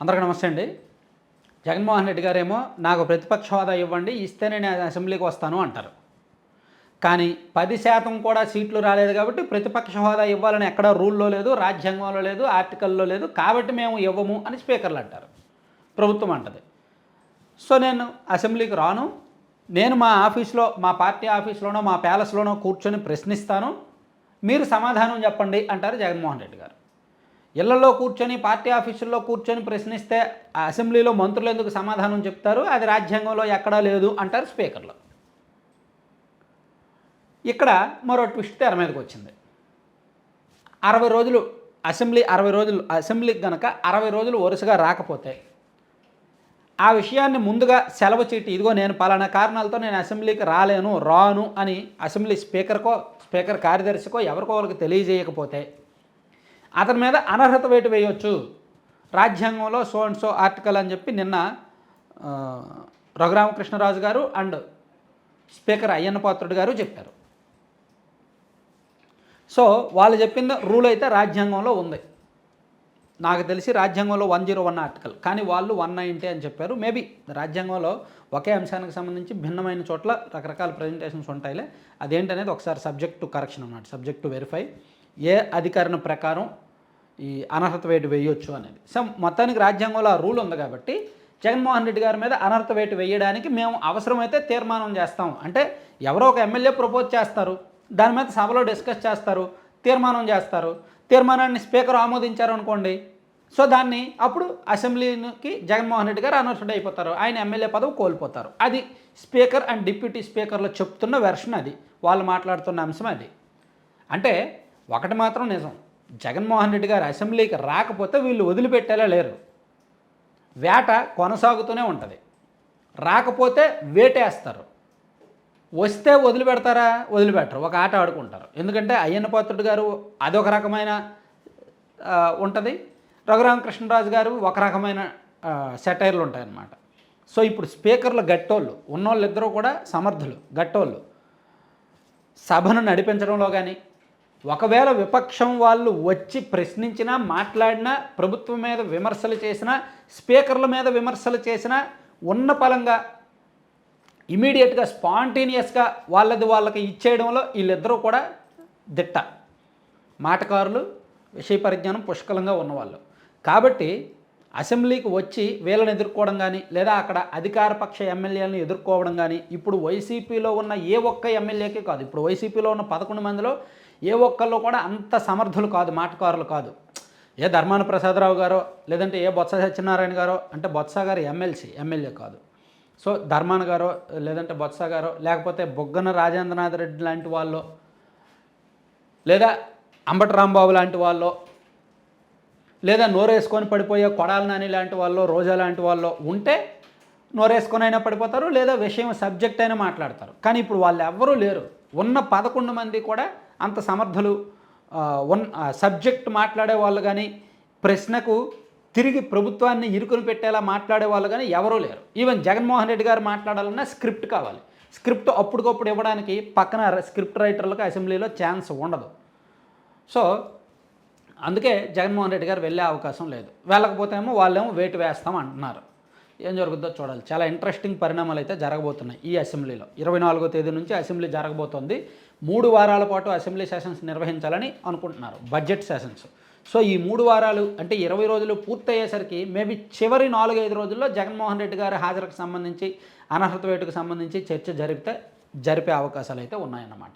అందరికీ నమస్తే అండి. జగన్మోహన్ రెడ్డి గారేమో నాకు ప్రతిపక్ష హోదా ఇవ్వండి ఇస్తే నేను అసెంబ్లీకి వస్తాను అంటారు. కానీ పది శాతం కూడా సీట్లు రాలేదు కాబట్టి ప్రతిపక్ష హోదా ఇవ్వాలని ఎక్కడ రూల్లో లేదు రాజ్యాంగంలో లేదు ఆర్టికల్లో లేదు కాబట్టి మేము ఇవ్వము అని స్పీకర్లు అంటారు. ప్రభుత్వం అంటది. సో నేను అసెంబ్లీకి రాను. నేను మా ఆఫీస్లో మా పార్టీ ఆఫీస్లోనో మా ప్యాలెస్లోనో కూర్చొని ప్రశ్నిస్తాను. మీరు సమాధానం చెప్పండి అంటారు జగన్మోహన్ రెడ్డి గారు. ఇళ్ళలో కూర్చొని పార్టీ ఆఫీసుల్లో కూర్చొని ప్రశ్నిస్తే అసెంబ్లీలో మంత్రులు ఎందుకు సమాధానం చెప్తారు? అది రాజ్యాంగంలో ఎక్కడా లేదు అంటారు స్పీకర్లు. ఇక్కడ మరో ట్విస్ట్ తెర మీదకి వచ్చింది. అరవై రోజులు అసెంబ్లీ అరవై రోజులు అసెంబ్లీకి గనక అరవై రోజులు వరుసగా రాకపోతే ఆ విషయాన్ని ముందుగా సెలవు చీటి ఇదిగో నేను పలానా కారణాలతో నేను అసెంబ్లీకి రాలేను రాను అని అసెంబ్లీ స్పీకర్కో స్పీకర్ కార్యదర్శికో ఎవరికో వాళ్ళకి తెలియజేయకపోతే అతని మీద అనర్హత వేటు వేయవచ్చు రాజ్యాంగంలో సో అండ్ సో ఆర్టికల్ అని చెప్పి నిన్న రఘురామకృష్ణరాజు గారు అండ్ స్పీకర్ అయ్యన్న పాత్రుడు గారు చెప్పారు. సో వాళ్ళు చెప్పిన రూల్ అయితే రాజ్యాంగంలో ఉంది. నాకు తెలిసి రాజ్యాంగంలో వన్ జీరో వన్ ఆర్టికల్. కానీ వాళ్ళు వన్ నైంటీ అని చెప్పారు. మేబీ రాజ్యాంగంలో ఒకే అంశానికి సంబంధించి భిన్నమైన చోట్ల రకరకాల ప్రజెంటేషన్స్ ఉంటాయిలే. అదేంటనేది ఒకసారి సబ్జెక్ట్ టు కరెక్షన్ అన్నమాట. సబ్జెక్ట్ టు వెరిఫై ఏ అధికారిన ప్రకారం ఈ అనర్హత వేటు వేయొచ్చు అనేది. సో మొత్తానికి రాజ్యాంగంలో ఆ రూల్ ఉంది కాబట్టి జగన్మోహన్ రెడ్డి గారి మీద అనర్హత వేటు వేయడానికి మేము అవసరమైతే తీర్మానం చేస్తాం. అంటే ఎవరో ఒక ఎమ్మెల్యే ప్రపోజ్ చేస్తారు దాని మీద సభలో డిస్కస్ చేస్తారు తీర్మానం చేస్తారు. తీర్మానాన్ని స్పీకర్ ఆమోదించారు అనుకోండి సో దాన్ని అప్పుడు అసెంబ్లీకి జగన్మోహన్ రెడ్డి గారు అనర్హుడు అయిపోతారు. ఆయన ఎమ్మెల్యే పదవి కోల్పోతారు. అది స్పీకర్ అండ్ డిప్యూటీ స్పీకర్లు చెప్తున్న వెర్షన్ అది. వాళ్ళు మాట్లాడుతున్న అంశం అది. అంటే ఒకటి మాత్రం నిజం. జగన్మోహన్ రెడ్డి గారు అసెంబ్లీకి రాకపోతే వీళ్ళు వదిలిపెట్టేలా లేరు. వేట కొనసాగుతూనే ఉంటుంది. రాకపోతే వేటేస్తారు. వస్తే వదిలిపెడతారా? వదిలిపెట్టరు. ఒక ఆట ఆడుకుంటారు. ఎందుకంటే అయ్యన్న పాత్రుడు గారు అదొక రకమైన ఉంటుంది. రఘురామకృష్ణరాజు గారు ఒక రకమైన సెటైర్లు ఉంటాయన్నమాట. సో ఇప్పుడు స్పీకర్లు గట్టోళ్ళు. ఉన్నోళ్ళిద్దరూ కూడా సమర్థులు గట్టోళ్ళు. సభను నడిపించడంలో కానీ ఒకవేళ విపక్షం వాళ్ళు వచ్చి ప్రశ్నించినా మాట్లాడినా ప్రభుత్వం మీద విమర్శలు చేసినా స్పీకర్ల మీద విమర్శలు చేసినా ఉన్న పలంగా ఇమీడియట్గా స్పాంటేనియస్గా వాళ్ళది వాళ్ళకి ఇచ్చేయడంలో వీళ్ళిద్దరూ కూడా దిట్ట. మాటకారులు విషయ పరిజ్ఞానం పుష్కలంగా ఉన్నవాళ్ళు. కాబట్టి అసెంబ్లీకి వచ్చి వీళ్ళని ఎదుర్కోవడం కానీ లేదా అక్కడ అధికారపక్ష ఎమ్మెల్యేలను ఎదుర్కోవడం కానీ ఇప్పుడు వైసీపీలో ఉన్న ఏ ఒక్క ఎమ్మెల్యేకే కాదు ఇప్పుడు వైసీపీలో ఉన్న పదకొండు మందిలో ఏ ఒక్కళ్ళు కూడా అంత సమర్థులు కాదు మాటకారులు కాదు. ఏ ధర్మాన ప్రసాదరావు గారో లేదంటే ఏ బొత్స సత్యనారాయణ గారో అంటే బొత్స గారు ఎమ్మెల్సీ ఎమ్మెల్యే కాదు. సో ధర్మాన గారో లేదంటే బొత్స గారో లేకపోతే బొగ్గన రాజేంద్రనాథ్ రెడ్డి లాంటి వాళ్ళు లేదా అంబటి రాంబాబు లాంటి వాళ్ళు లేదా నోరేసుకొని పడిపోయే కొడాల నాని లాంటి వాళ్ళు రోజా లాంటి వాళ్ళు ఉంటే నోరేసుకొని అయినా పడిపోతారు లేదా విషయం సబ్జెక్ట్ అయినా మాట్లాడతారు. కానీ ఇప్పుడు వాళ్ళు ఎవ్వరూ లేరు. ఉన్న పదకొండు మంది కూడా అంత సమర్థులు ఉన్ సబ్జెక్ట్ మాట్లాడే వాళ్ళు కానీ ప్రశ్నకు తిరిగి ప్రభుత్వాన్ని ఇరుకులు పెట్టేలా మాట్లాడే వాళ్ళు కానీ ఎవరూ లేరు. ఈవెన్ జగన్మోహన్ రెడ్డి గారు మాట్లాడాలన్నా స్క్రిప్ట్ కావాలి. స్క్రిప్ట్ అప్పటికప్పుడు ఇవ్వడానికి పక్కన స్క్రిప్ట్ రైటర్లకు అసెంబ్లీలో ఛాన్స్ ఉండదు. సో అందుకే జగన్మోహన్ రెడ్డి గారు వెళ్ళే అవకాశం లేదు. వెళ్ళకపోతే ఏమో వాళ్ళేమో వేటు వేస్తాం అంటున్నారు. ఏం జరుగుతుందో చూడాలి. చాలా ఇంట్రెస్టింగ్ పరిణామాలు అయితే జరగబోతున్నాయి ఈ అసెంబ్లీలో. ఇరవై నాలుగో తేదీ నుంచి అసెంబ్లీ జరగబోతోంది. మూడు వారాల పాటు అసెంబ్లీ సెషన్స్ నిర్వహించాలని అనుకుంటున్నారు. బడ్జెట్ సెషన్స్ సో ఈ మూడు వారాలు అంటే ఇరవై రోజులు పూర్తయ్యేసరికి మేబీ చివరి నాలుగైదు రోజుల్లో జగన్మోహన్ రెడ్డి గారి హాజరుకు సంబంధించి అనర్హత వేటుకు సంబంధించి చర్చ జరిపితే జరిపే అవకాశాలు అయితే ఉన్నాయన్నమాట.